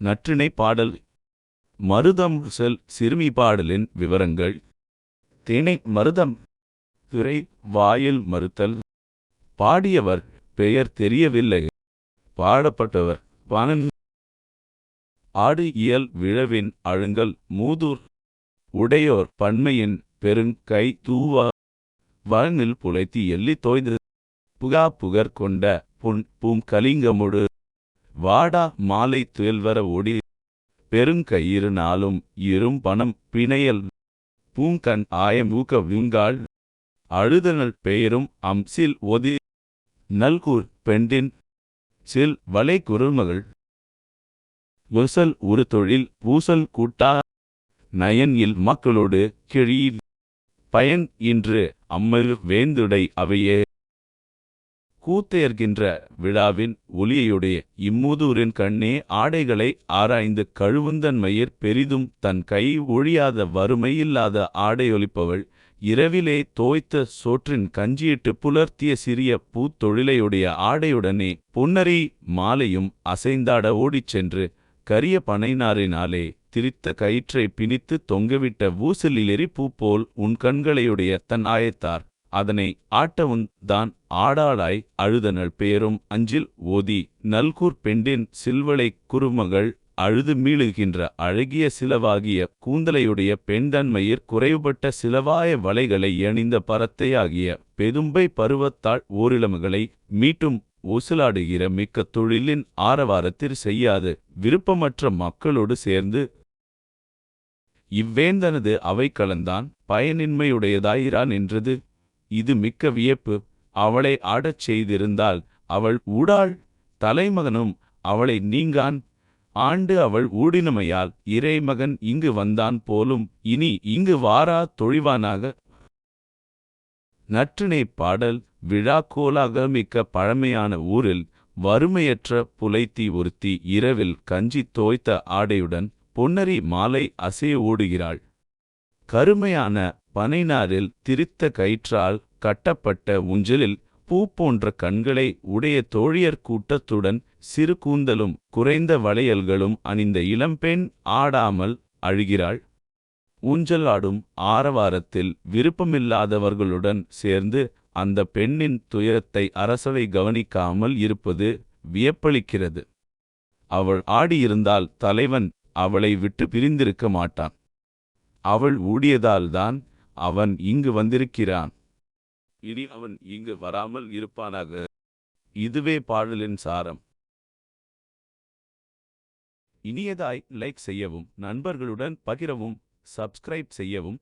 நற்றிணை பாடல். மருதம் செல் சிறுமி பாடலின் விவரங்கள். திணை மருதம். துறை வாயில் மறுத்தல். பாடியவர் பெயர் தெரியவில்லை. பாடப்பட்டவர் வானன் ஆடு இயல் விழவின் அழுங்கல் மூதூர். உடையோர் பன்மையின் பெருங் கை தூவா. வழனில் புலைத்தி எள்ளி தோய்ந்தது புகா புகர் கொண்ட புன் பூம் கலிங்கமுடு வாடா மாலை துயல்வர ஓடி. பெருங்கயிறு நாளும் இரும் பணம் பிணையல். பூங்கண் ஆயமூக்க விங்காள். அழுதனல் பெயரும் அம்சில் ஒதி. நல்கூர் பெண்டின். சில் வலை குறுமகள். ஒசல் ஒரு தொழில் பூசல் கூட்டா. நயன் இல் மக்களோடு கிழியில் பயன் இன்று அம்மரு வேந்துடை அவையே. கூத்தேர்கின்ற விழாவின் ஒலியையுடைய இம்மூதூரின் கண்ணே ஆடைகளை ஆராய்ந்து கழுவுந்தன்மையிற் பெரிதும் தன் கை ஒழியாத வறுமையில்லாத ஆடையொலிப்பவள் இரவிலே தோய்த்த சோற்றின் கஞ்சியிட்டு புலர்த்திய சிறிய பூத்தொழிலையுடைய ஆடையுடனே பொன்னரி மாலையும் அசைந்தாட ஓடிச் சென்று கரிய பனைநாரினாலே திரித்த கயிற்றை பிணித்து தொங்கவிட்ட ஊசலிலெறி பூ போல் உன் கண்களையுடைய தன் ஆயத்தார் அதனை ஆட்டவுன் தான் ஆடாளாய் அழுதனள் பேரும் அஞ்சில் ஓதி நல்கூர் பெண்டின் சில்வளை குறுமகள் அழுது மீளுகின்ற அழகிய சிலவாகிய கூந்தலையுடைய பெண்தன்மையிற் குறைவுபட்ட சிலவாய வலைகளை அணிந்த பரத்தையாகிய பெதும்பை பருவத்தாள் ஓரிளமுகளை மீட்டும் ஊசலாடுகிற மிக்க தொழிலின் ஆரவாரத்தில் செய்யாது விருப்பமற்ற மக்களோடு சேர்ந்து. இவ்வேந்தனது அவை கலந்தான் பயனின்மையுடையதாயிரான் என்றது இது மிக்க வியப்பு. அவளை ஆடச் செய்திருந்தால் அவள் ஊடாள். தலைமகனும் அவளை நீங்கான். ஆண்டு அவள் ஊடினமையால் இறைமகன் இங்கு வந்தான் போலும் இனி இங்கு வாரா தொழிவானாக. நற்றினை பாடல் விழா கோலாக மிக்க பழமையான ஊரில் வறுமையற்ற புலைத்தி ஒருத்தி இரவில் கஞ்சி தோய்த்த ஆடையுடன் பொன்னரி மாலை அசைய ஓடுகிறாள். கருமையான பனைநாரில் திரித்த கயிற்றால் கட்டப்பட்ட ஊஞ்சலில் பூ போன்ற கண்களை உடைய தோழியர் கூட்டத்துடன் சிறு கூந்தலும் குறைந்த வளையல்களும் அணிந்த இளம்பெண் ஆடாமல் அழுகிறாள். ஊஞ்சல் ஆடும் ஆரவாரத்தில் விருப்பமில்லாதவர்களுடன் சேர்ந்து அந்த பெண்ணின் துயரத்தை அரசவை கவனிக்காமல் இருப்பது வியப்பளிக்கிறது. அவள் ஆடியிருந்தால் தலைவன் அவளை விட்டு பிரிந்திருக்க மாட்டான். அவள் ஊடியதால்தான் அவன் இங்கு வந்திருக்கிறான். இனி அவன் இங்கு வராமல் இருப்பானாக. இதுவே பாடலின் சாரம். இனியதாய் லைக் செய்யவும் நண்பர்களுடன் பகிரவும் சப்ஸ்கிரைப் செய்யவும்